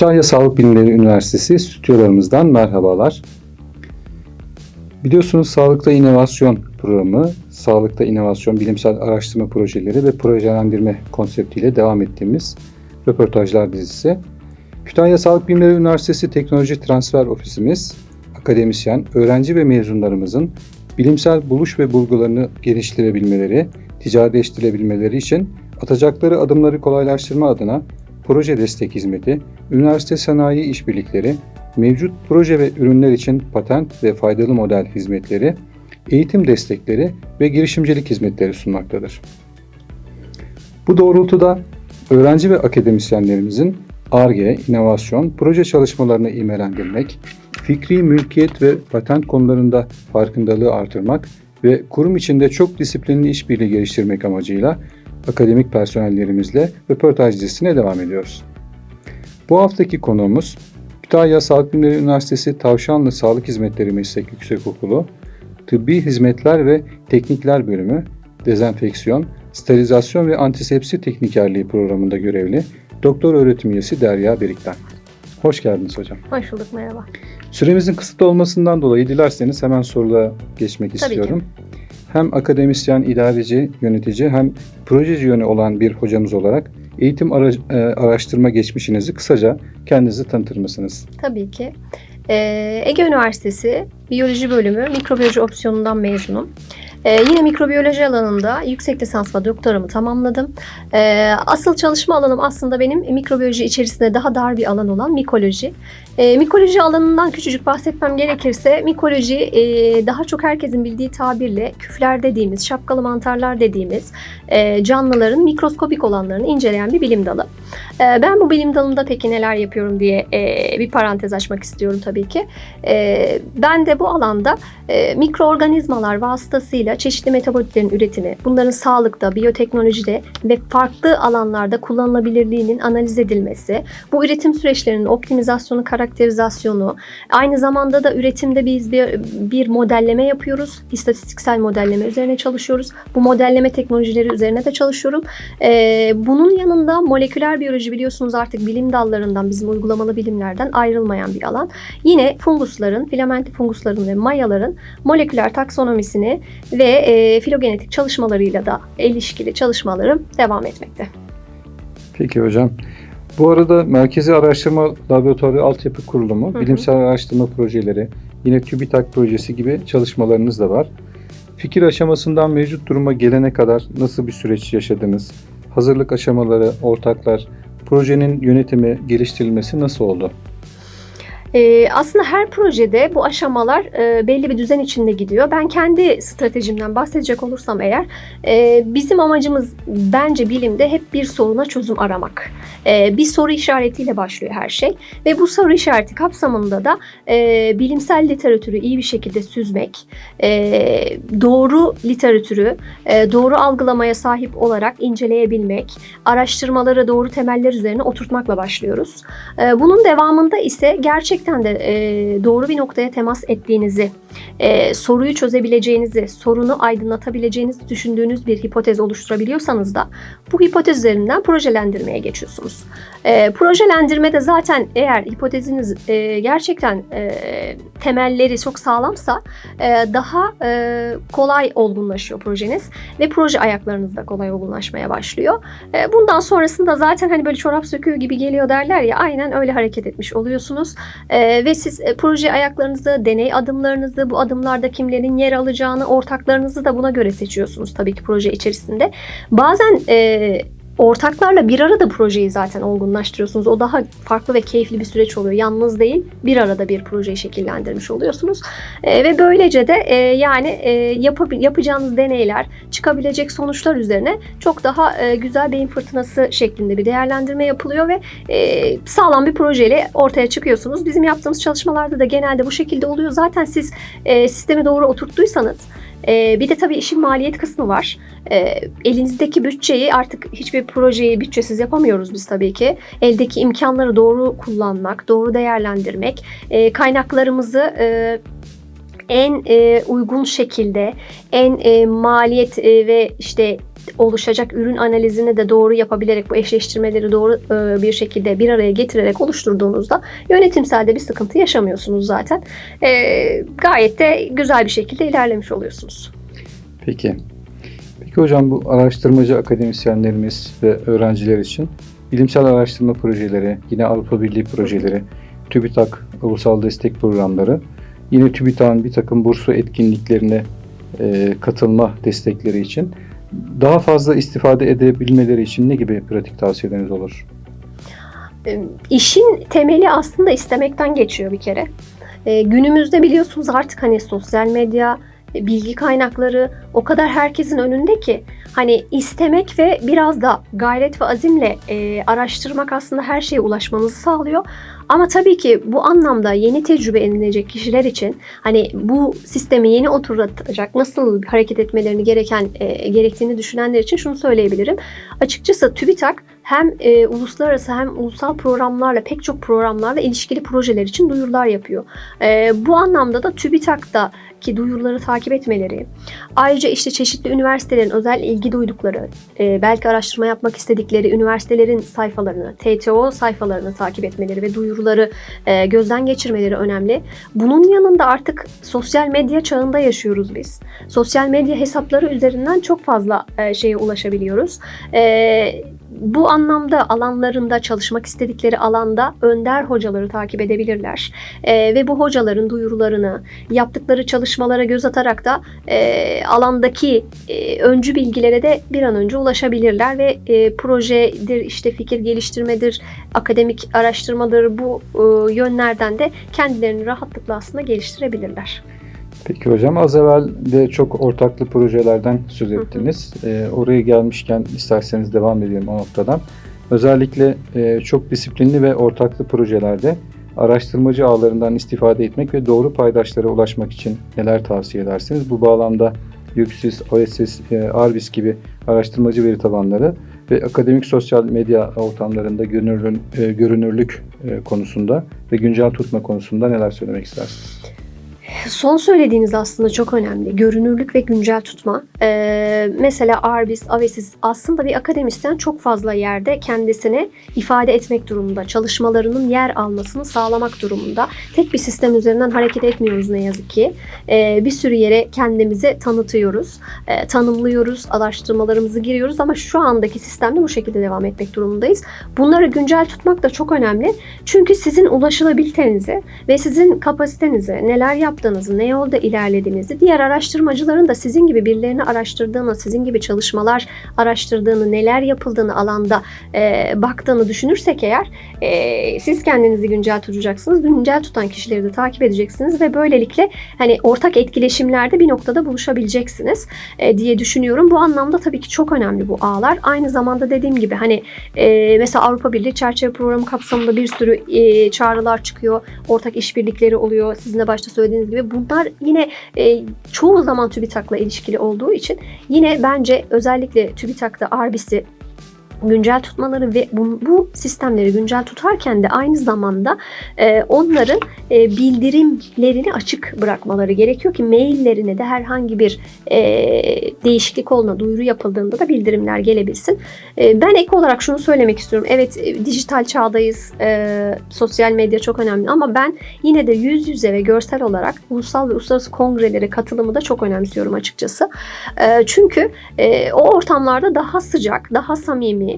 Kütahya Sağlık Bilimleri Üniversitesi stüdyolarımızdan merhabalar. Biliyorsunuz Sağlıkta İnovasyon programı, Sağlıkta İnovasyon Bilimsel Araştırma Projeleri ve Projelendirme konseptiyle devam ettiğimiz röportajlar dizisi. Kütahya Sağlık Bilimleri Üniversitesi Teknoloji Transfer Ofisimiz, akademisyen, öğrenci ve mezunlarımızın bilimsel buluş ve bulgularını geliştirebilmeleri, ticaretleştirebilmeleri için atacakları adımları kolaylaştırma adına proje destek hizmeti, üniversite sanayi işbirlikleri, mevcut proje ve ürünler için patent ve faydalı model hizmetleri, eğitim destekleri ve girişimcilik hizmetleri sunmaktadır. Bu doğrultuda öğrenci ve akademisyenlerimizin ARGE, inovasyon, proje çalışmalarını imelendirmek, fikri mülkiyet ve patent konularında farkındalığı artırmak ve kurum içinde çok disiplinli işbirliği geliştirmek amacıyla akademik personellerimizle röportaj dizisine devam ediyoruz. Bu haftaki konuğumuz Kütahya Sağlık Bilimleri Üniversitesi Tavşanlı Sağlık Hizmetleri Meslek Yüksekokulu, Tıbbi Hizmetler ve Teknikler Bölümü, Dezenfeksiyon, Sterilizasyon ve Antisepsi Teknikerliği programında görevli Doktor Öğretim Üyesi Derya Berik'ten. Hoş geldiniz hocam. Hoş bulduk, merhaba. Süremizin kısıtlı olmasından dolayı dilerseniz hemen sorulara geçmek Tabii istiyorum. Hem akademisyen, idareci, yönetici hem projeci yönü olan bir hocamız olarak eğitim ara- e, araştırma geçmişinizi kısaca kendinizi tanıtır mısınız? Tabii ki. Ee, Ege Üniversitesi Biyoloji Bölümü Mikrobiyoloji opsiyonundan mezunum. Ee, yine mikrobiyoloji alanında yüksek lisans ve doktoramı tamamladım. Ee, asıl çalışma alanım aslında benim mikrobiyoloji içerisinde daha dar bir alan olan mikoloji. Ee, mikoloji alanından küçücük bahsetmem gerekirse mikoloji e, daha çok herkesin bildiği tabirle küfler dediğimiz, şapkalı mantarlar dediğimiz e, canlıların mikroskopik olanlarını inceleyen bir bilim dalı. Ee, Ben bu bilim dalında peki neler yapıyorum diye e, bir parantez açmak istiyorum tabii ki. Ee, Ben de bu alanda e, mikroorganizmalar vasıtasıyla çeşitli metabolitlerin üretimi, bunların sağlıkta, biyoteknolojide ve farklı alanlarda kullanılabilirliğinin analiz edilmesi, bu üretim süreçlerinin optimizasyonu, karakterizasyonu, aynı zamanda da üretimde biz bir, bir modelleme yapıyoruz. İstatistiksel modelleme üzerine çalışıyoruz. Bu modelleme teknolojileri üzerine de çalışıyorum. Ee, bunun yanında moleküler biyoloji biliyorsunuz artık bilim dallarından, bizim uygulamalı bilimlerden ayrılmayan bir alan. Yine fungusların, filamentli fungusların ve mayaların moleküler taksonomisini ve e, filogenetik çalışmalarıyla da ilişkili çalışmalarım devam etmekte. Peki hocam. Bu arada Merkezi Araştırma Laboratuvarı Altyapı Kurulumu, Hı hı. bilimsel araştırma projeleri, yine TÜBİTAK projesi gibi çalışmalarınız da var. Fikir aşamasından mevcut duruma gelene kadar nasıl bir süreç yaşadınız? Hazırlık aşamaları, ortaklar, projenin yönetimi, geliştirilmesi nasıl oldu? Ee, aslında her projede bu aşamalar e, belli bir düzen içinde gidiyor. Ben kendi stratejimden bahsedecek olursam eğer, e, bizim amacımız bence bilimde hep bir soruna çözüm aramak. E, bir soru işaretiyle başlıyor her şey ve bu soru işareti kapsamında da e, bilimsel literatürü iyi bir şekilde süzmek, e, doğru literatürü e, doğru algılamaya sahip olarak inceleyebilmek, araştırmaları doğru temeller üzerine oturtmakla başlıyoruz. E, Bunun devamında ise gerçekten de e, doğru bir noktaya temas ettiğinizi, e, soruyu çözebileceğinizi, sorunu aydınlatabileceğinizi düşündüğünüz bir hipotez oluşturabiliyorsanız da bu hipotez üzerinden projelendirmeye geçiyorsunuz. E, projelendirmede zaten eğer hipoteziniz e, gerçekten e, temelleri çok sağlamsa e, daha e, kolay olgunlaşıyor projeniz ve proje ayaklarınız da kolay olgunlaşmaya başlıyor. E, bundan sonrasında zaten hani böyle çorap söküğü gibi geliyor derler ya aynen öyle hareket etmiş oluyorsunuz. E, ve siz e, proje ayaklarınızı, deney adımlarınızı, bu adımlarda kimlerin yer alacağını, ortaklarınızı da buna göre seçiyorsunuz tabii ki proje içerisinde. Bazen e, ortaklarla bir arada projeyi zaten olgunlaştırıyorsunuz. O daha farklı ve keyifli bir süreç oluyor. Yalnız değil, bir arada bir projeyi şekillendirmiş oluyorsunuz. E, ve böylece de e, yani e, yapab- yapacağınız deneyler, çıkabilecek sonuçlar üzerine çok daha e, güzel beyin fırtınası şeklinde bir değerlendirme yapılıyor ve e, sağlam bir projeyle ortaya çıkıyorsunuz. Bizim yaptığımız çalışmalarda da genelde bu şekilde oluyor. Zaten siz e, sistemi doğru oturttuysanız e, bir de tabii işin maliyet kısmı var. E, elinizdeki bütçeyi artık hiçbir projeyi bütçesiz yapamıyoruz biz tabii ki. Eldeki imkanları doğru kullanmak, doğru değerlendirmek, e, kaynaklarımızı e, en e, uygun şekilde, en e, maliyet e, ve işte oluşacak ürün analizini de doğru yapabilerek bu eşleştirmeleri doğru e, bir şekilde bir araya getirerek oluşturduğunuzda yönetimselde bir sıkıntı yaşamıyorsunuz zaten. E, gayet de güzel bir şekilde ilerlemiş oluyorsunuz. Peki. Peki hocam bu araştırmacı akademisyenlerimiz ve öğrenciler için bilimsel araştırma projeleri, yine Avrupa Birliği projeleri, TÜBİTAK ulusal destek programları, yine TÜBİTAK'ın bir takım burslu etkinliklerine e, katılma destekleri için daha fazla istifade edebilmeleri için ne gibi pratik tavsiyeleriniz olur? E, İşin temeli aslında istemekten geçiyor bir kere. E, günümüzde biliyorsunuz artık hani sosyal medya, bilgi kaynakları o kadar herkesin önünde ki hani istemek ve biraz da gayret ve azimle e, araştırmak aslında her şeye ulaşmanızı sağlıyor. Ama tabii ki bu anlamda yeni tecrübe edinecek kişiler için hani bu sistemi yeni oturtacak, nasıl hareket etmelerini gereken e, gerektiğini düşünenler için şunu söyleyebilirim. Açıkçası TÜBİTAK hem e, uluslararası hem ulusal programlarla pek çok programlarla ilişkili projeler için duyurular yapıyor. E, bu anlamda da TÜBİTAK'ta ki duyuruları takip etmeleri, ayrıca işte çeşitli üniversitelerin özel ilgi duydukları, e, belki araştırma yapmak istedikleri üniversitelerin sayfalarını, TTO sayfalarını takip etmeleri ve duyuruları e, gözden geçirmeleri önemli. Bunun yanında artık sosyal medya çağında yaşıyoruz biz. Sosyal medya hesapları üzerinden çok fazla e, şeye ulaşabiliyoruz. E, bu anlamda alanlarında çalışmak istedikleri alanda önder hocaları takip edebilirler. E, ve bu hocaların duyurularını, yaptıkları çalışmalara göz atarak da e, alandaki e, öncü bilgilere de bir an önce ulaşabilirler ve e, projedir, işte fikir geliştirmedir, akademik araştırmadır bu e, yönlerden de kendilerini rahatlıkla aslında geliştirebilirler. Peki hocam az evvel de çok ortaklı projelerden söz ettiniz. Ee, oraya gelmişken isterseniz devam edelim o noktadan. Özellikle e, çok disiplinli ve ortaklı projelerde araştırmacı ağlarından istifade etmek ve doğru paydaşlara ulaşmak için neler tavsiye edersiniz? Bu bağlamda YÜKSİS, OESİS, e, ARBIS gibi araştırmacı veri tabanları ve akademik sosyal medya ortamlarında görünürlük, e, görünürlük e, konusunda ve güncel tutma konusunda neler söylemek istersiniz? Son söylediğiniz aslında çok önemli. Görünürlük ve güncel tutma. Ee, mesela Arbis, Avesis aslında bir akademisyen çok fazla yerde kendisini ifade etmek durumunda. Çalışmalarının yer almasını sağlamak durumunda. Tek bir sistem üzerinden hareket etmiyoruz ne yazık ki. Ee, bir sürü yere kendimizi tanıtıyoruz. Ee, tanımlıyoruz, araştırmalarımızı giriyoruz ama şu andaki sistemde bu şekilde devam etmek durumundayız. Bunları güncel tutmak da çok önemli. Çünkü sizin ulaşılabilitenizi ve sizin kapasitenizi, neler yaptığınızı, ne yolda ilerlediğinizi, diğer araştırmacıların da sizin gibi birilerini araştırdığını, sizin gibi çalışmalar araştırdığını, neler yapıldığını alanda e, baktığını düşünürsek eğer e, siz kendinizi güncel tutacaksınız. Güncel tutan kişileri de takip edeceksiniz ve böylelikle hani ortak etkileşimlerde bir noktada buluşabileceksiniz e, diye düşünüyorum. Bu anlamda tabii ki çok önemli bu ağlar. Aynı zamanda dediğim gibi hani e, mesela Avrupa Birliği çerçeve programı kapsamında bir sürü e, çağrılar çıkıyor. Ortak işbirlikleri oluyor. Sizin de başta söylediğiniz gibi. Bunlar yine e, çoğu zaman TÜBİTAK'la ilişkili olduğu için yine bence özellikle TÜBİTAK'ta Arbis'i güncel tutmaları ve bu, bu sistemleri güncel tutarken de aynı zamanda e, onların e, bildirimlerini açık bırakmaları gerekiyor ki maillerine de herhangi bir e, değişiklik olduğunda, duyuru yapıldığında da bildirimler gelebilsin. E, ben ek olarak şunu söylemek istiyorum. Evet e, dijital çağdayız, e, sosyal medya çok önemli ama ben yine de yüz yüze ve görsel olarak ulusal ve uluslararası kongrelere katılımı da çok önemsiyorum açıkçası. E, çünkü e, o ortamlarda daha sıcak, daha samimi,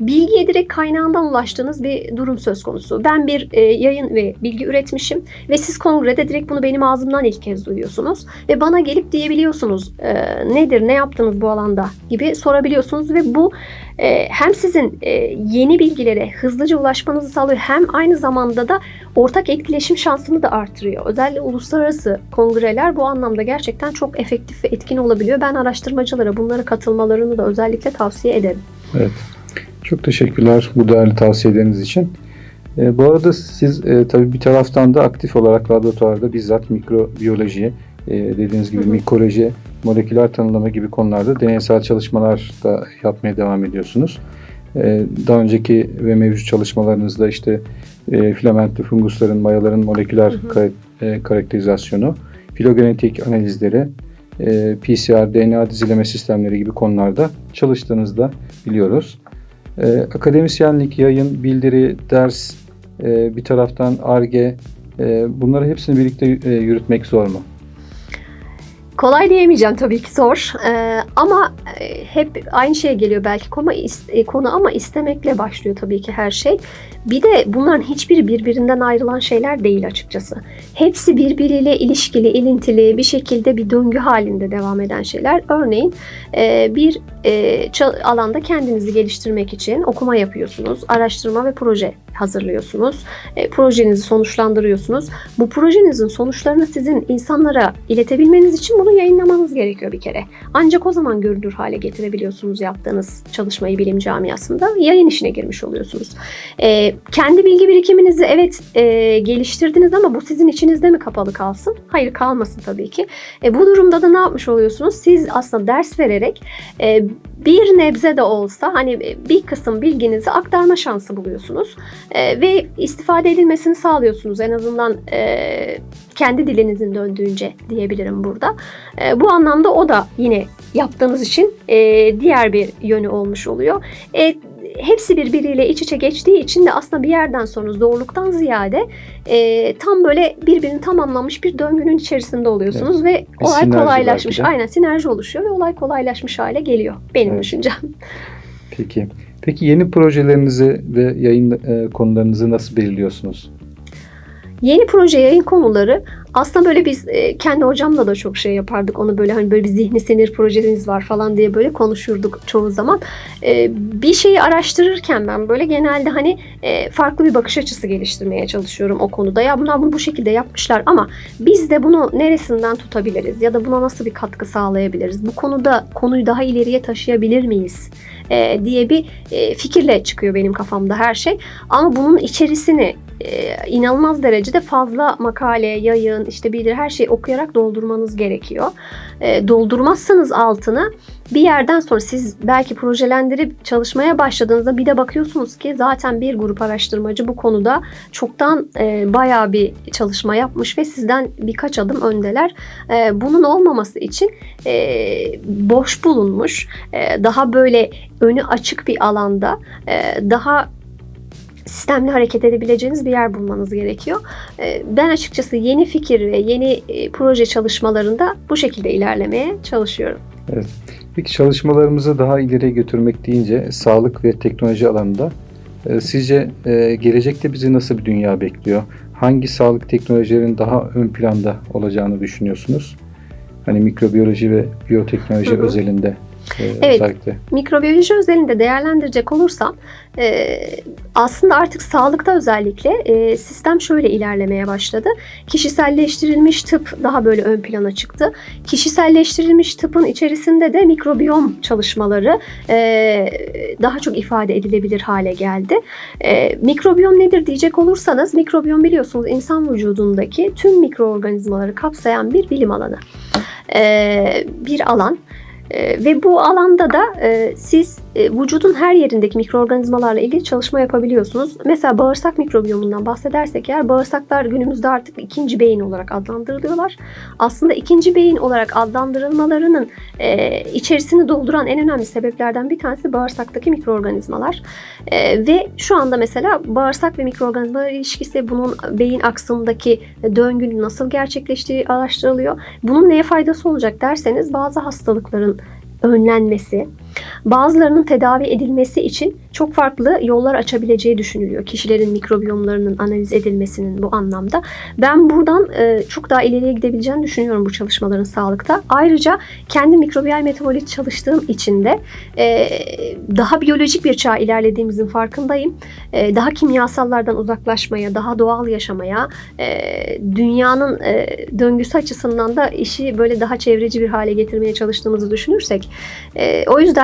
bilgiye direkt kaynağından ulaştığınız bir durum söz konusu. Ben bir e, yayın ve bilgi üretmişim ve siz kongrede direkt bunu benim ağzımdan ilk kez duyuyorsunuz ve bana gelip diyebiliyorsunuz e, nedir, ne yaptınız bu alanda gibi sorabiliyorsunuz ve bu e, hem sizin e, yeni bilgilere hızlıca ulaşmanızı sağlıyor hem aynı zamanda da ortak etkileşim şansını da artırıyor. Özellikle uluslararası kongreler bu anlamda gerçekten çok efektif ve etkin olabiliyor. Ben araştırmacılara bunlara katılmalarını da özellikle tavsiye ederim. Evet. Çok teşekkürler bu değerli tavsiyeleriniz için. E, bu arada siz e, tabii bir taraftan da aktif olarak laboratuvarda bizzat mikrobiyoloji, e, dediğiniz gibi mikoloji, moleküler tanımlama gibi konularda deneysel çalışmalar da yapmaya devam ediyorsunuz. E, daha önceki ve mevcut çalışmalarınızda işte e, filamentli fungusların, mayaların moleküler Hı hı. kar- e, karakterizasyonu, filogenetik analizleri, e, PCR, DNA dizileme sistemleri gibi konularda çalıştığınızı da biliyoruz. E, akademisyenlik, yayın, bildiri, ders, e, bir taraftan ARGE, e, bunları hepsini birlikte e, yürütmek zor mu? Kolay diyemeyeceğim tabii ki zor. Ee, ama e, hep aynı şeye geliyor belki konu, is- konu ama istemekle başlıyor tabii ki her şey. Bir de bunların hiçbiri birbirinden ayrılan şeyler değil açıkçası. Hepsi birbiriyle ilişkili, ilintili bir şekilde bir döngü halinde devam eden şeyler. Örneğin e, bir e, alanda kendinizi geliştirmek için okuma yapıyorsunuz, araştırma ve proje hazırlıyorsunuz, e, projenizi sonuçlandırıyorsunuz. Bu projenizin sonuçlarını sizin insanlara iletebilmeniz için bunu yayınlamanız gerekiyor bir kere. Ancak o zaman görünür hale getirebiliyorsunuz yaptığınız çalışmayı bilim camiasında. Yayın işine girmiş oluyorsunuz. E, kendi bilgi birikiminizi evet e, geliştirdiniz ama bu sizin içinizde mi kapalı kalsın? Hayır kalmasın tabii ki. E, bu durumda da ne yapmış oluyorsunuz? Siz aslında ders vererek e, bir nebze de olsa hani bir kısım bilginizi aktarma şansı buluyorsunuz. E, ve istifade edilmesini sağlıyorsunuz en azından e, kendi dilinizin döndüğünce diyebilirim burada. E, bu anlamda o da yine yaptığınız için e, diğer bir yönü olmuş oluyor. E, hepsi birbiriyle iç içe geçtiği için de aslında bir yerden sonra zorluktan ziyade e, tam böyle birbirini tamamlamış bir döngünün içerisinde oluyorsunuz ve Bir olay kolaylaşmış. Aynen sinerji oluşuyor ve olay kolaylaşmış hale geliyor benim Evet. düşüncem. Peki. Peki yeni projelerinizi ve yayın e, konularınızı nasıl belirliyorsunuz? Yeni proje yayın konuları aslında böyle biz e, kendi hocamla da çok şey yapardık. Onu böyle hani böyle bir zihni sinir projeniz var falan diye böyle konuşurduk çoğu zaman. E, bir şeyi araştırırken ben böyle genelde hani e, farklı bir bakış açısı geliştirmeye çalışıyorum o konuda. Ya bunlar bunu bu şekilde yapmışlar ama biz de bunu neresinden tutabiliriz ya da buna nasıl bir katkı sağlayabiliriz? Bu konuda konuyu daha ileriye taşıyabilir miyiz? Diye bir fikirle çıkıyor benim kafamda her şey. Ama bunun içerisini e, inanılmaz derecede fazla makale, yayın, işte bildiri her şeyi okuyarak doldurmanız gerekiyor. E, doldurmazsanız altını bir yerden sonra siz belki projelendirip çalışmaya başladığınızda bir de bakıyorsunuz ki zaten bir grup araştırmacı bu konuda çoktan e, bayağı bir çalışma yapmış ve sizden birkaç adım öndeler. E, bunun olmaması için e, boş bulunmuş, e, daha böyle önü açık bir alanda, e, daha sistemli hareket edebileceğiniz bir yer bulmanız gerekiyor. Ee, Ben açıkçası yeni fikir ve yeni e, proje çalışmalarında bu şekilde ilerlemeye çalışıyorum. Peki çalışmalarımızı daha ileriye götürmek deyince sağlık ve teknoloji alanında e, sizce e, gelecekte bizi nasıl bir dünya bekliyor? Hangi sağlık teknolojilerin daha ön planda olacağını düşünüyorsunuz? Hani mikrobiyoloji ve biyoteknoloji Hı hı. özelinde Evet. özellikle. Mikrobiyoloji özelinde değerlendirecek olursam e, aslında artık sağlıkta özellikle e, sistem şöyle ilerlemeye başladı. Kişiselleştirilmiş tıp daha böyle ön plana çıktı. Kişiselleştirilmiş tıpın içerisinde de mikrobiyom çalışmaları e, daha çok ifade edilebilir hale geldi. E, mikrobiyom nedir diyecek olursanız mikrobiyom biliyorsunuz insan vücudundaki tüm mikroorganizmaları kapsayan bir bilim alanı. E, bir alan. E, ve bu alanda da e, siz vücudun her yerindeki mikroorganizmalarla ilgili çalışma yapabiliyorsunuz. Mesela bağırsak mikrobiyomundan bahsedersek eğer bağırsaklar günümüzde artık ikinci beyin olarak adlandırılıyorlar. Aslında ikinci beyin olarak adlandırılmalarının e, içerisini dolduran en önemli sebeplerden bir tanesi bağırsaktaki mikroorganizmalar. E, ve şu anda mesela bağırsak ve mikroorganizmalar ilişkisi bunun beyin aksındaki döngünün nasıl gerçekleştiği araştırılıyor. Bunun neye faydası olacak derseniz bazı hastalıkların önlenmesi, bazılarının tedavi edilmesi için çok farklı yollar açabileceği düşünülüyor. Kişilerin mikrobiyomlarının analiz edilmesinin bu anlamda. Ben buradan e, çok daha ileriye gidebileceğini düşünüyorum bu çalışmaların sağlıkta. Ayrıca kendi mikrobiyal metabolit çalıştığım için de e, daha biyolojik bir çağ ilerlediğimizin farkındayım. E, daha kimyasallardan uzaklaşmaya, daha doğal yaşamaya, e, dünyanın e, döngüsü açısından da işi böyle daha çevreci bir hale getirmeye çalıştığımızı düşünürsek, e, o yüzden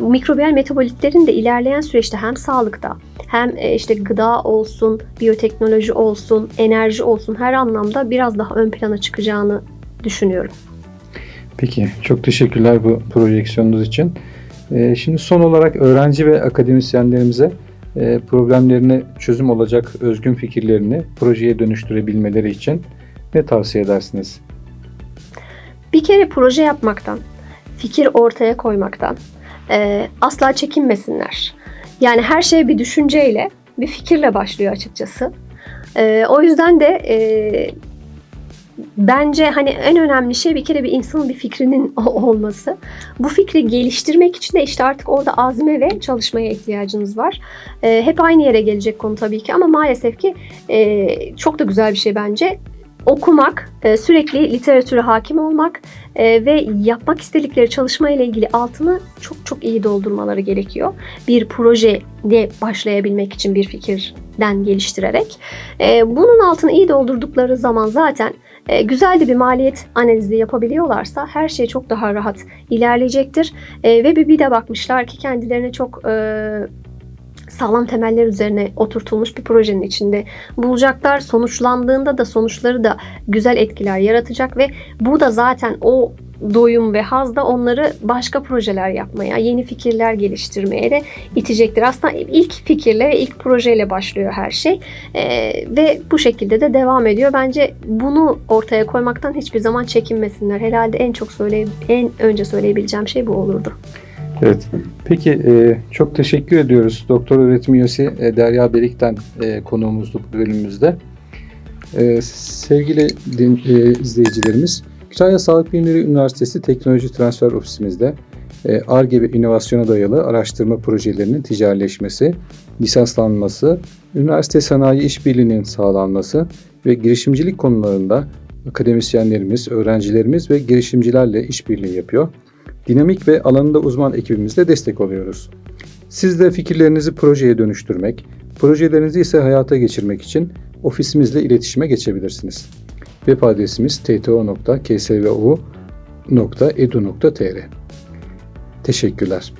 mikrobiyal metabolitlerin de ilerleyen süreçte hem sağlıkta hem e, işte gıda olsun, biyoteknoloji olsun, enerji olsun her anlamda biraz daha ön plana çıkacağını düşünüyorum. Peki, çok teşekkürler bu projeksiyonunuz için. E, şimdi son olarak öğrenci ve akademisyenlerimize e, problemlerine çözüm olacak özgün fikirlerini projeye dönüştürebilmeleri için ne tavsiye edersiniz? Bir kere proje yapmaktan, fikir ortaya koymaktan e, asla çekinmesinler. Yani her şey bir düşünceyle, bir fikirle başlıyor açıkçası. E, o yüzden de e, bence hani en önemli şey bir kere bir insanın bir fikrinin olması. Bu fikri geliştirmek için de işte artık orada azme ve çalışmaya ihtiyacınız var. E, hep aynı yere gelecek konu tabii ki ama maalesef ki e, çok da güzel bir şey bence. Okumak, e, sürekli literatüre hakim olmak e, ve yapmak istedikleri çalışma ile ilgili altını çok çok iyi doldurmaları gerekiyor. Bir projeye başlayabilmek için bir fikirden geliştirerek. E, bunun altını iyi doldurdukları zaman zaten güzel de bir maliyet analizi yapabiliyorlarsa her şey çok daha rahat ilerleyecektir. Ve bir, de bakmışlar ki kendilerine çok sağlam temeller üzerine oturtulmuş bir projenin içinde bulacaklar. Sonuçlandığında da sonuçları da güzel etkiler yaratacak ve bu da zaten o doyum ve haz da onları başka projeler yapmaya, yeni fikirler geliştirmeye de itecektir. Aslında ilk fikirle ve ilk projeyle başlıyor her şey Ee, ve bu şekilde de devam ediyor. Bence bunu ortaya koymaktan hiçbir zaman çekinmesinler. Herhalde en çok söyle en önce söyleyebileceğim şey bu olurdu. Evet. Peki e, çok teşekkür ediyoruz. Doktor öğretim üyesi e, Derya Berik'ten e, konuğumuzluk bölümümüzde. E, sevgili din, e, izleyicilerimiz, Kütahya Sağlık Bilimleri Üniversitesi Teknoloji Transfer Ofisimizde e, ARGE ve inovasyona dayalı araştırma projelerinin ticarileşmesi, lisanslanması, üniversite sanayi işbirliğinin sağlanması ve girişimcilik konularında akademisyenlerimiz, öğrencilerimiz ve girişimcilerle işbirliği yapıyor dinamik ve alanında uzman ekibimizle destek oluyoruz. Siz de fikirlerinizi projeye dönüştürmek, projelerinizi ise hayata geçirmek için ofisimizle iletişime geçebilirsiniz. Web adresimiz tto.ksvu.edu.tr Teşekkürler.